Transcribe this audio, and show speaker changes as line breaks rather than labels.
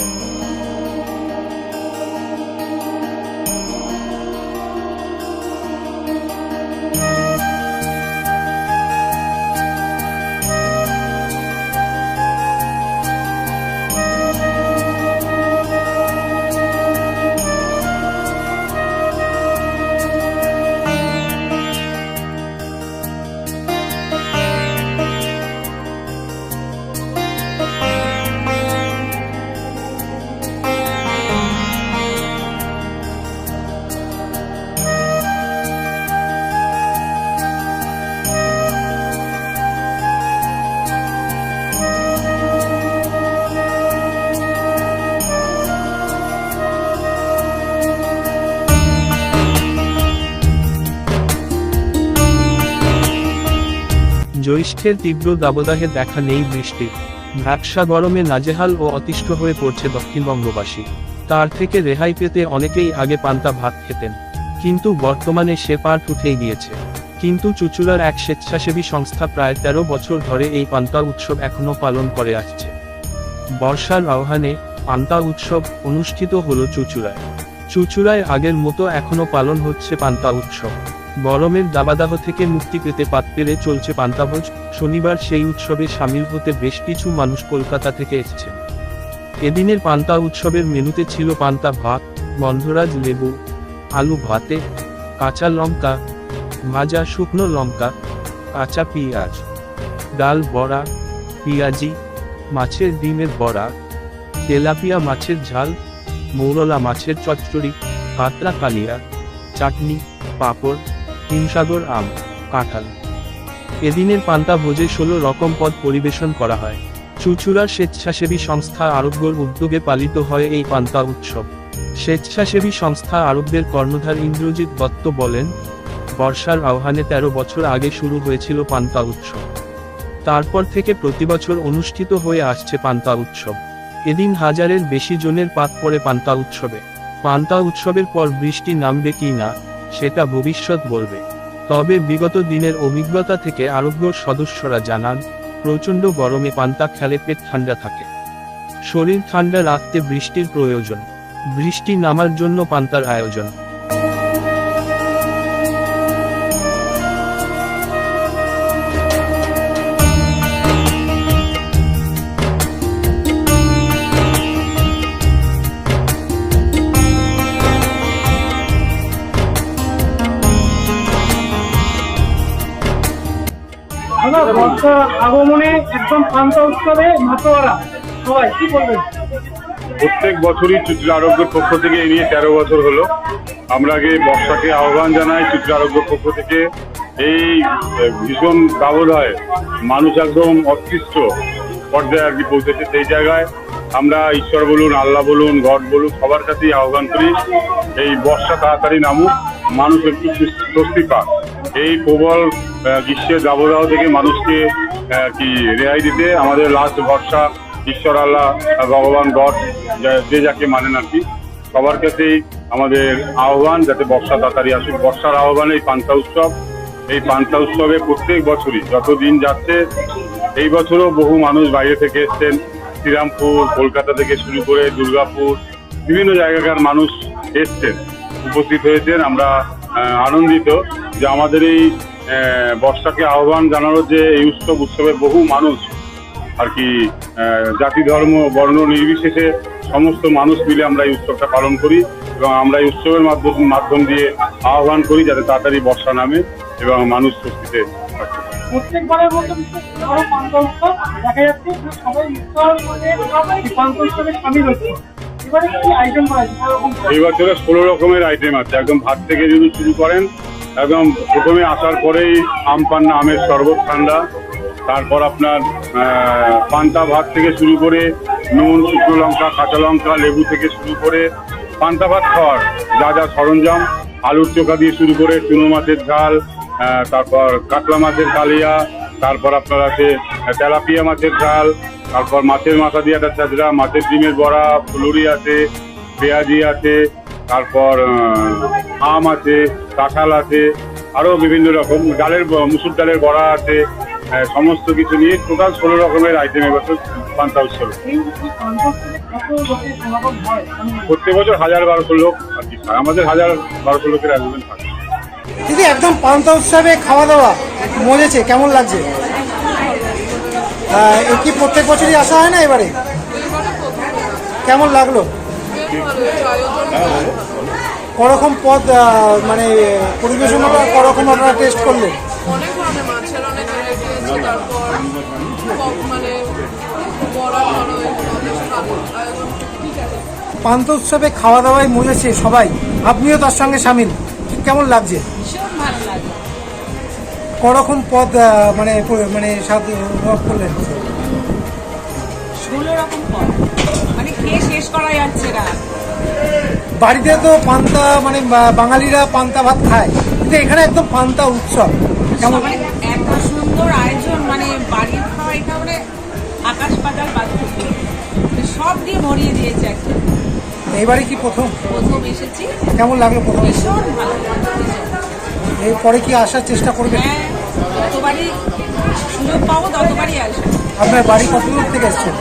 Thank you. জ্যৈষ্ঠের তীব্র দাবদাহে দেখা নেই বৃষ্টির ভ্যাবসা গরমে নাজেহাল ও অতিষ্ঠ হয়ে পড়ছে দক্ষিণবঙ্গবাসী তার থেকে রেহাই পেতে অনেকেই আগে পান্তা ভাত খেতেন। কিন্তু বর্তমানে সে পাট উঠেই গিয়েছে। কিন্তু চুচুড়ার এক স্বেচ্ছাসেবী সংস্থা প্রায় তেরো বছর ধরে এই পান্তা উৎসব এখনও পালন করে আসছে। বর্ষার আহ্বানে পান্তা উৎসব অনুষ্ঠিত হলো চুচুড়ায়। চুচুড়ায় আগের মতো এখনও পালন হচ্ছে পান্তা উৎসব। গরমের দাবাদাহ থেকে মুক্তি পেতে পাত পেরে চলছে পান্তাভোজ। শনিবার সেই উৎসবে সামিল হতে বেশ কিছু মানুষ কলকাতা থেকে এসেছেন এদিনের পান্তা উৎসবের মেনুতে ছিল পান্তা ভাত গন্ধরাজ লেবু, আলু ভাতে, কাঁচা লঙ্কা, ভাজা শুকনো লঙ্কা, কাঁচা পেঁয়াজ, ডাল বড়া, পেঁয়াজি, মাছের ডিমের বড়া, তেলাপিয়া মাছের ঝাল, মৌরলা মাছের চচ্চড়ি কাতলা কালিয়া, চাটনি, পাঁপড় হিমসাগর আম, কাঁঠাল। এদিনের পান্তা ভোজে ষোলো রকম পদ পরিবেশন করা হয়। চুচুড়ার স্বেচ্ছাসেবী সংস্থা আরোগ্যর উদ্যোগে পালিত হয় এই পান্তা উৎসব। স্বেচ্ছাসেবী সংস্থা আরবদের কর্ণধার ইন্দ্রজিৎ দত্ত বলেন, বর্ষার আহ্বানে তেরো বছর আগে শুরু হয়েছিল পান্তা উৎসব। তারপর থেকে প্রতিবছর অনুষ্ঠিত হয়ে আসছে পান্তা উৎসব। এদিন হাজারের বেশি জনের পাত পড়ে পান্তা উৎসবে। পান্তা উৎসবের পর বৃষ্টি নামবে কি না, সেটা ভবিষ্যৎ বলবে। তবে বিগত দিনের অভিজ্ঞতা থেকে আরোগ্য সদস্যরা জানান, প্রচণ্ড গরমে পান্তা খেলে পেট ঠান্ডা থাকে। শরীর ঠান্ডা রাখতে বৃষ্টির প্রয়োজন। বৃষ্টি নামার জন্য পান্তার আয়োজন।
প্রত্যেক বছরই চিত্র আরোগ্যের পক্ষ থেকে এই নিয়ে তেরো বছর হলো। আমরা আগে বর্ষাকে আহ্বান জানাই চিত্র আরোগ্যের পক্ষ থেকে। এই ভীষণ দাবদায় মানুষ একদম অতৃষ্ট পর্যায়ে আর কি পৌঁছেছে সেই জায়গায়। আমরা ঈশ্বর বলুন, আল্লাহ বলুন, গড বলুন, সবার কাছেই আহ্বান করি, এই বর্ষা তাড়াতাড়ি নামুক, মানুষ একটু স্বস্তি পাক। এই প্রবল গ্রীষ্মের দাবদাহ থেকে মানুষকে কি রেহাই দিতে আমাদের লাস্ট ভরসা ঈশ্বর আল্লাহ ভগবান গড, যে যাকে মানেন আর কি। সবার কাছেই আমাদের আহ্বান, যাতে বর্ষা তাড়াতাড়ি আসুক। বর্ষার আহ্বানে এই পান্তা উৎসব, এই পান্তা উৎসবে প্রত্যেক বছরই যত দিন যাচ্ছে, এই বছরও বহু মানুষ বাইরে থেকে এসছেন। শ্রীরামপুর, কলকাতা থেকে শুরু করে দুর্গাপুর, বিভিন্ন জায়গাকার মানুষ এসছেন, উপস্থিত হয়েছেন। আমরা আনন্দিত যে আমাদের এই বর্ষাকে আহ্বান জানানোর যে এই উৎসব, উৎসবে বহু মানুষ আর কি জাতি, ধর্ম, বর্ণ নির্বিশেষে সমস্ত মানুষ মিলে আমরা এই উৎসবটা পালন করি এবং আমরা এই উৎসবের মাধ্যম মাধ্যম দিয়ে আহ্বান করি যাতে তাড়াতাড়ি বর্ষা নামে এবং মানুষ স্বস্তিতে
প্রত্যেকবারের দেখা যাচ্ছে সবাই ঈশ্বর মানে সামিল হচ্ছে।
এই বছরে ষোলো রকমের আইটেম আছে। একদম ভাত থেকে যদি শুরু করেন, একদম প্রথমে আসার পরেই আম পান্না, আমের শরবত, ঠান্ডা, তারপর আপনার পান্তা ভাত থেকে শুরু করে নুন, শুকনো লঙ্কা, কাঁচা লঙ্কা, লেবু থেকে শুরু করে পান্তা ভাত খাওয়ার যা যা সরঞ্জাম, আলুর চোখা দিয়ে শুরু করে চুনো মাছের ঝাল তারপর কাতলা মাছের কালিয়া, তারপর আপনার আছে তেলাপিয়া মাছের ঝাল তারপর মাছের মাথা দিয়ে একটা চাজরা মাছের ডিমের বড়া ফুলুরি আছে পেঁয়াজি আছে তারপর আম আছে কাঁঠাল আছে আরও বিভিন্ন রকম ডালের মুসুর ডালের বড়া আছে হ্যাঁ, সমস্ত কিছু নিয়ে টোটাল ষোলো রকমের আইটেম এবছর পান্তা উৎসব। প্রত্যেক বছর হাজার বারোশো লোক আর কি। আমাদের হাজার বারোশো লোকের অ্যারেঞ্জমেন্ট থাকে।
দিদি একদম পান্তা উৎসবে খাওয়া দাওয়া। মজেছে কেমন লাগছে? এ কি প্রত্যেক বছরই আসা হয় না এবারে? কেমন লাগল? করকম পদ মানে পরিবেশন করকম আপনারা টেস্ট করলেন?
অনেক ধরনের মাছের অনেক ভ্যারাইটি আছে তারপর মানে বড়া বড়
পান্তা উৎসবে খাওয়া দাওয়ায় মজেছে সবাই। আপনিও তার সঙ্গে সামিল। কেমন লাগছে? করকম পদ মানে মানে স্বাদ অনুভব করলেন
ষোলো রকম পদ। মানে খেয়ে শেষ করা যাচ্ছে না।
বাড়িতে তো পান্তা মানে বাঙালিরা পান্তা ভাত খায় কিন্তু এখানে একদম পান্তা উৎসব। কেমন?
মানে এত সুন্দর আয়োজন মানে বাড়ির খাওয়া এটা মানে আকাশ পাতাল পার্থক্য মানে সব দিয়ে ভরিয়ে দিয়েছে একদম।
এইবারে কি প্রথম?
প্রথম এসেছি।
কেমন লাগল প্রথম?
ভীষণ ভালো।
এরপরে কি আসার চেষ্টা করবেন
হ্যাঁ যতবারই সুযোগ পাবো ততবারই আসব।
আপনার বাড়ি কত দূর থেকে এসছেন?